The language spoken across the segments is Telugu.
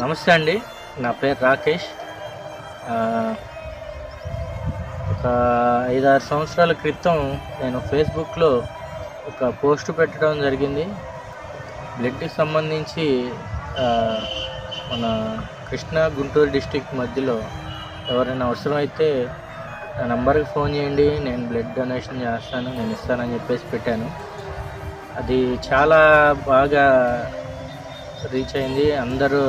నమస్తే అండి. నా పేరు రాకేష్. ఒక ఐదారు సంవత్సరాల క్రితం నేను ఫేస్బుక్లో ఒక పోస్ట్ పెట్టడం జరిగింది. బ్లడ్కి సంబంధించి మన కృష్ణా గుంటూరు డిస్టిక్ మధ్యలో ఎవరైనా అవసరమైతే నా నంబర్కి ఫోన్ చేయండి. నేను బ్లడ్ డొనేషన్ చేస్తాను నేను ఇస్తానని చెప్పేసి పెట్టాను. అది చాలా బాగా రీచ్ అయింది. అందరూ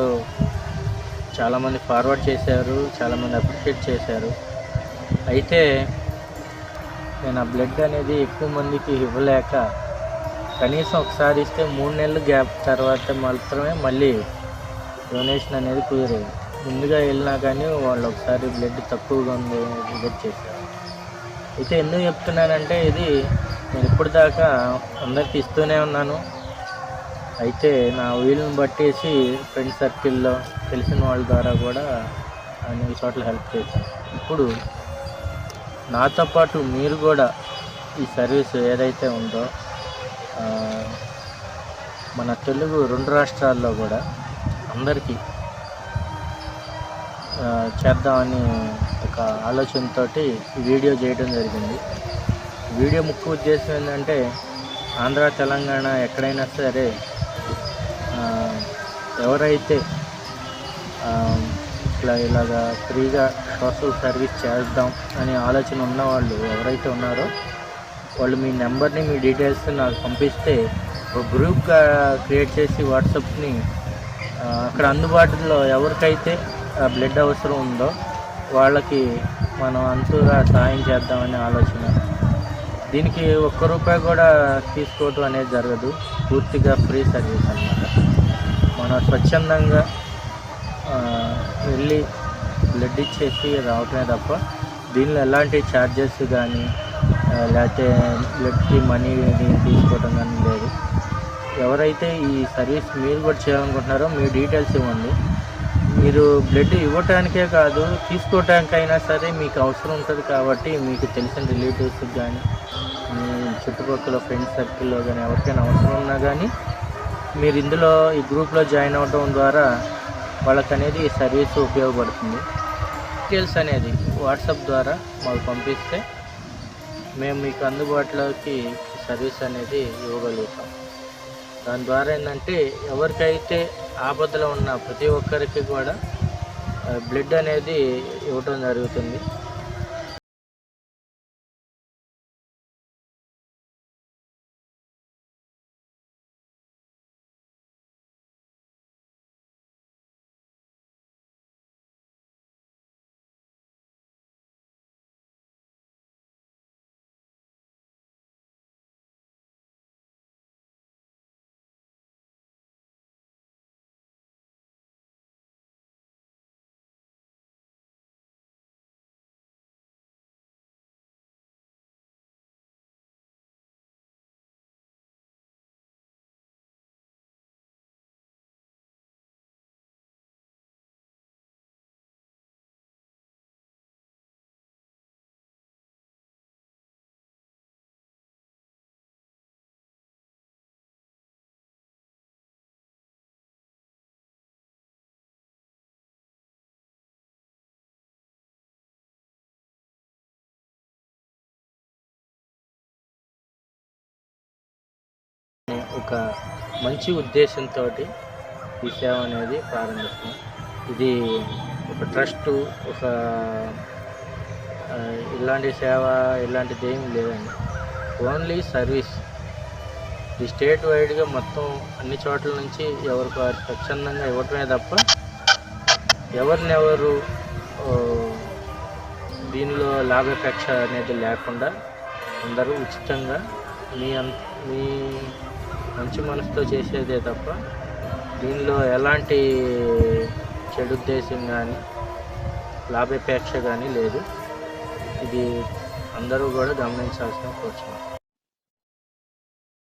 చాలామంది ఫార్వర్డ్ చేశారు. చాలామంది అప్రిషియేట్ చేశారు. అయితే నేను ఆ బ్లడ్ అనేది ఎక్కువ మందికి ఇవ్వలేక కనీసం ఒకసారి ఇస్తే మూడు నెలలు గ్యాప్ తర్వాత మాత్రమే మళ్ళీ డొనేషన్ అనేది కుదిరేది ముందుగా వెళ్ళినా కానీ వాళ్ళు ఒకసారి బ్లడ్ తక్కువగా ఉంది రిజెక్ట్ చేశారు. అయితే ఎందుకు చెప్తున్నానంటే ఇది నేను ఇప్పుడు దాకా అందరికి ఇస్తూనే ఉన్నాను. అయితే నా వీలుని బట్టేసి ఫ్రెండ్ సర్కిల్లో తెలిసిన వాళ్ళ ద్వారా కూడా అన్ని చోట్ల హెల్ప్ చేశాను. ఇప్పుడు నాతో పాటు మీరు కూడా ఈ సర్వీస్ ఏదైతే ఉందో మన తెలుగు రెండు రాష్ట్రాల్లో కూడా అందరికీ చేద్దామని ఒక ఆలోచనతో వీడియో చేయడం జరిగింది. వీడియో ముఖ్య ఉద్దేశం ఏంటంటే ఆంధ్ర తెలంగాణ ఎక్కడైనా సరే ఎవరైతే ఇట్లా ఇలాగా ఫ్రీగా సోషల్ సర్వీస్ చేద్దాం అనే ఆలోచన ఉన్న వాళ్ళు ఎవరైతే ఉన్నారో వాళ్ళు మీ నెంబర్ని మీ డీటెయిల్స్ నాకు పంపిస్తే ఒక గ్రూప్ క్రియేట్ చేసి వాట్సాప్ని అక్కడ అందుబాటులో ఎవరికైతే బ్లడ్ అవసరం ఉందో వాళ్ళకి మనం అంతుగా సహాయం చేద్దామనే ఆలోచన. దీనికి ఒక్క రూపాయి కూడా తీసుకోవటం అనేది జరగదు. పూర్తిగా ఫ్రీ సర్వీస్ అన్నమాట. మన స్వచ్ఛందంగా వెళ్ళి బ్లడ్ ఇచ్చేసి రావటమే తప్ప దీనిలో ఎలాంటి ఛార్జెస్ కానీ లేకపోతే బ్లడ్కి మనీ తీసుకోవటం కానీ లేదు. ఎవరైతే ఈ సర్వీస్ మీరు కూడా చేయాలనుకుంటున్నారో మీ డీటెయిల్స్ ఇవ్వండి. మీరు బ్లడ్ ఇవ్వటానికే కాదు తీసుకోవటానికైనా సరే మీకు అవసరం ఉంటుంది కాబట్టి మీకు తెలిసిన రిలేటివ్స్కి కానీ మీ చుట్టుపక్కల ఫ్రెండ్స్ సర్కిల్లో కానీ ఎవరికైనా అవసరం ఉన్నా కానీ మీరు ఇందులో ఈ గ్రూప్లో జాయిన్ అవ్వడం ద్వారా వాళ్ళకి అనేది ఈ సర్వీస్ ఉపయోగపడుతుంది. డీటెయిల్స్ అనేది వాట్సాప్ ద్వారా మాకు పంపిస్తే మేము మీకు అందుబాటులోకి సర్వీస్ అనేది ఇవ్వగలుగుతాం. దాని ద్వారా ఏంటంటే ఎవరికైతే ఆపదలో ఉన్న ప్రతి ఒక్కరికి కూడా బ్లడ్ అనేది ఇవ్వటం జరుగుతుంది. ఒక మంచి ఉద్దేశంతో ఈ సేవ అనేది ప్రారంభిస్తాం. ఇది ఒక ట్రస్టు ఒక ఇలాంటి సేవ ఇలాంటిది ఏమి లేదండి. Only service. ఈ స్టేట్ వైడ్గా మొత్తం అన్ని చోట్ల నుంచి ఎవరికి వారు స్వచ్ఛందంగా ఇవ్వటమే తప్ప ఎవరినెవరు దీనిలో లాభాపేక్ష అనేది లేకుండా అందరూ ఉచితంగా మీ అంత మీ మంచి మనసుతో చేసేదే తప్ప దీనిలో ఎలాంటి చెడు ఉద్దేశం కానీ లాభాపేక్ష కానీ లేదు. ఇది అందరూ కూడా గమనించాల్సిన కోరుచున్నాను